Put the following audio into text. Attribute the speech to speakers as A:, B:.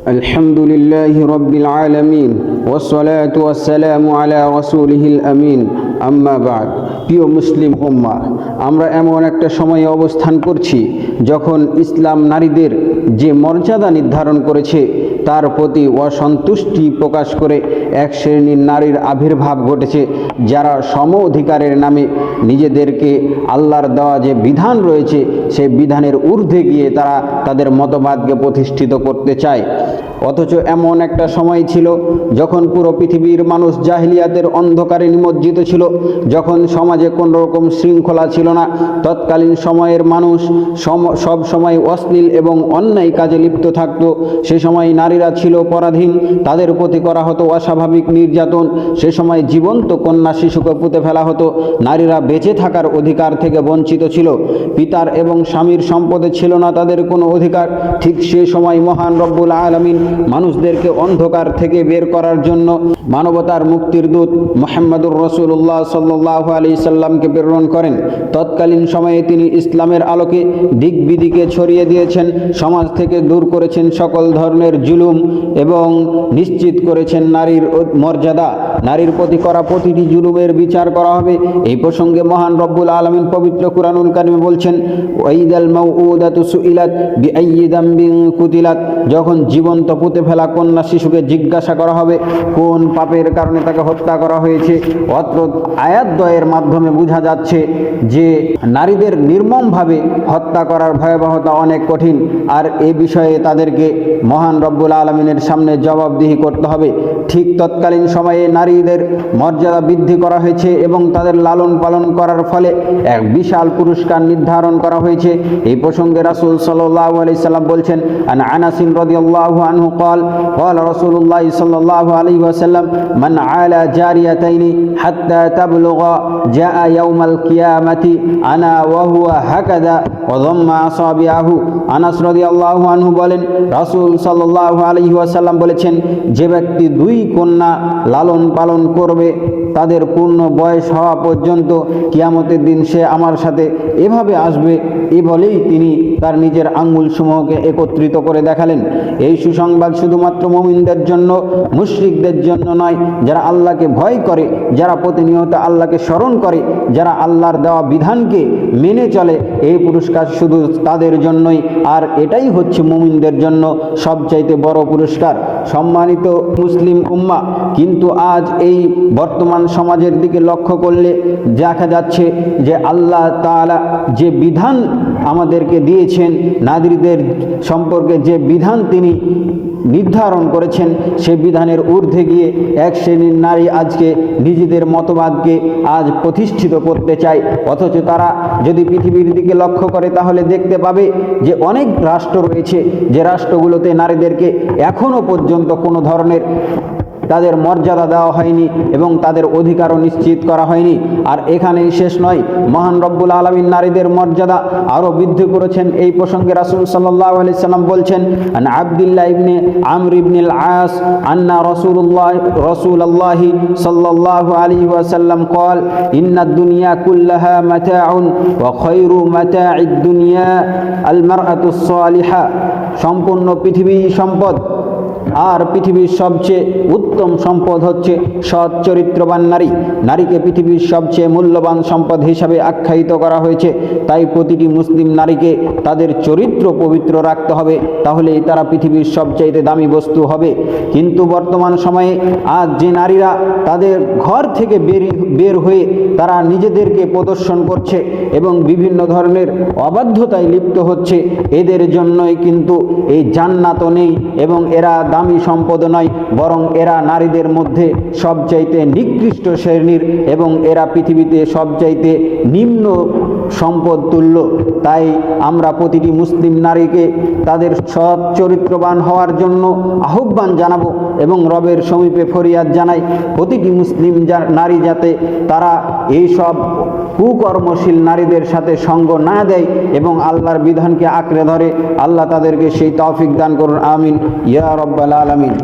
A: الحمد لله رب العالمين والصلاة والسلام على رسوله الأمين أما بعد প্রিয় মুসলিম উম্মা আমরা এমন একটা সময়ে অবস্থান করছি যখন ইসলাম নারীদের যে মর্যাদা নির্ধারণ করেছে তার প্রতি অসন্তুষ্টি প্রকাশ করে এক শ্রেণীর নারীর আবির্ভাব ঘটেছে যারা সম অধিকারের নামে নিজেদেরকে আল্লাহর দেওয়া যে বিধান রয়েছে সেই বিধানের ঊর্ধ্বে গিয়ে তারা তাদের মতবাদকে প্রতিষ্ঠিত করতে চায় অথচ এমন একটা সময় ছিল যখন পুরো পৃথিবীর মানুষ জাহিলিয়াতের অন্ধকারে নিমজ্জিত ছিল, যখন সমাজে কোনো রকম শৃঙ্খলা ছিল না। তৎকালীন সময়ের মানুষ সব সময় অশ্লীল এবং অন্যায় কাজে লিপ্ত থাকত। সে সময় নারীরা ছিল পরাধীন, তাদের প্রতি করা হতো অস্বাভাবিক নির্যাতন। সে সময় জীবন্ত কন্যা শিশুকে পুঁতে ফেলা হতো। নারীরা বেঁচে থাকার অধিকার থেকে বঞ্চিত ছিল। পিতার এবং স্বামীর সম্পদে ছিল না তাদের কোনো অধিকার। ঠিক সে সময় মহান রব্বুল আলমিন মানুষদেরকে অন্ধকার থেকে বের করার জন্য মানবতার মুক্তির দূত মোহাম্মদুর রসুল্লাহ সাল্লাহ আলি সাল্লামকে প্রেরণ করেন। তৎকালীন সময়ে তিনি ইসলামের আলোকে দিক বিদিকে ছড়িয়ে দিয়েছেন, সমাজ থেকে দূর করেছেন সকল ধরনের জুলুম এবং নিশ্চিত করেছেন নারীর মর্যাদা। নারীর প্রতি করা প্রতিটি জুলুমের বিচার করা হবে। এই প্রসঙ্গে মহান রব্বুল আলমিন পবিত্র কুরআনুল কারিমে বলছেন, ওয়াইদাল মাউউদাতু সুইলাত কুতিলাত। যখন জীবন্ত পুঁতে ফেলা কন্যা শিশুকে জিজ্ঞাসা করা হবে, কোন পাপের কারণে তাকে হত্যা করা হয়েছে? অত্র আয়াতদ্বয়ের মাধ্যমে বোঝা যাচ্ছে যে নারীদের নির্মমভাবে হত্যা করার ভয়াবহতা অনেক কঠিন, আর এ বিষয়ে তাদেরকে মহান রব্বুল আলমিনের সামনে জবাবদিহি করতে হবে। ঠিক তৎকালীন সময়ে নারীদের মর্যাদা বৃদ্ধি করা হয়েছে এবং তাদের লালন পালন করার ফলে এক বিশাল পুরস্কার নির্ধারণ করা হয়েছে। এই প্রসঙ্গে রাসূল সাল্লাল্লাহু আলি সাল্লাম বলছেন, আন আনাসিন রাদিয়াল্লাহু আনহু قال قال رسول الله صلى الله عليه وسلم من عالى جاريتين حتى تبلغ جاء يوم القيامة أنا وهو هكذا وضم أصابعه আনাস রাদিয়াল্লাহু আনহু বলেন রাসূল সাল্লাল্লাহু আলাইহি ওয়াসাল্লাম বলেছেন যে ব্যক্তি দুই কন্যা লালন পালন করবে তাদের পূর্ণ বয়স হওয়া পর্যন্ত কিয়ামতের দিন সে আমার সাথে এভাবে আসবে এ বলেই তিনি তার নিজের আঙ্গুল সমূহকে একত্রিত করে দেখালেন এই সুসংবাদ শুধুমাত্র মমিনদের জন্য, মুশরিকদের জন্য নয়, যারা আল্লাহকে ভয় করে, যারা প্রতিনিয়ত আল্লাহকে স্মরণ করে, যারা আল্লাহর দেওয়া বিধানকে মেনে চলে, এই পুরস্কার শুধু তাদের জন্যই, আর এটাই হচ্ছে মুমিনদের জন্য সবচাইতে বড় পুরস্কার। সম্মানিত মুসলিম উম্মা, কিন্তু আজ এই বর্তমান সমাজের দিকে লক্ষ্য করলে দেখা যাচ্ছে যে আল্লাহ তাআলা যে বিধান আমাদেরকে দিয়েছেন নাগরিকদের সম্পর্কে যে বিধান তিনি নির্ধারণ করেছেন, সে বিধানের ঊর্ধ্বে গিয়ে এক শ্রেণির নারী আজকে নিজেদের মতবাদকে আজ প্রতিষ্ঠিত করতে চায়। অথচ তারা যদি পৃথিবীর দিকে লক্ষ্য করে, তাহলে দেখতে পাবে যে অনেক রাষ্ট্র রয়েছে, যে রাষ্ট্রগুলোতে নারীদেরকে এখনও পর্যন্ত কোনো ধরনের তাদের মর্যাদা দেওয়া হয়নি এবং তাদের অধিকারও নিশ্চিত করা হয়নি। আর এখানেই শেষ নয়, মহান রব্বুল আলমিন নারীদের মর্যাদা আরও বৃদ্ধি করেছেন। এই প্রসঙ্গে রাসুল সাল্লাহ আলি সাল্লাম বলছেন আবদুল্লাহ ইবনে আমর ইবনিল আস আন্না রসুল্লাহ রসুল আল্লাহি সাল্লাহ আলী ওয়াসাল্লাম কল ইন্না দুনিয়া কুল্লাহা মাতাউন ওয়া খৈরু মাতাঈদ দুনিয়া আল মারআতুস সালিহা সম্পূর্ণ পৃথিবী সম্পদ আর পৃথিবীর সবচেয়ে উত্তম সম্পদ হচ্ছে সৎ চরিত্রবান নারী। নারীকে পৃথিবীর সবচেয়ে মূল্যবান সম্পদ হিসাবে আখ্যায়িত করা হয়েছে। তাই প্রতিটি মুসলিম নারীকে তাদের চরিত্র পবিত্র রাখতে হবে, তাহলেই তারা পৃথিবীর সবচাইতে দামি বস্তু হবে। কিন্তু বর্তমান সময়ে আজ যে নারীরা তাদের ঘর থেকে বের বের হয়ে তারা নিজেদেরকে প্রদর্শন করছে এবং বিভিন্ন ধরনের অবাধ্যতায় লিপ্ত হচ্ছে, এদের জন্যই কিন্তু এই জান্নাতও নেই এবং এরা দামি সম্পদ নয়, বরং এরা নারীদের মধ্যে সবচাইতে নিকৃষ্ট শ্রেণির এবং এরা পৃথিবীতে সবচাইতে নিম্ন সম্পদ তুল্য। তাই আমরা প্রতিটি মুসলিম নারীকে তাদের সৎ চরিত্রবান হওয়ার জন্য আহ্বান জানাব এবং রবের সমীপে ফরিয়াদ জানাই, প্রতিটি মুসলিম নারী যাতে তারা এই সব কুকর্মশীল নারীদের সাথে সঙ্গ না দেয় এবং আল্লাহর বিধানকে আঁকড়ে ধরে, আল্লাহ তাদেরকে সেই তৌফিক দান করুন, আমিন। ইয়া রব্বাল আলামিন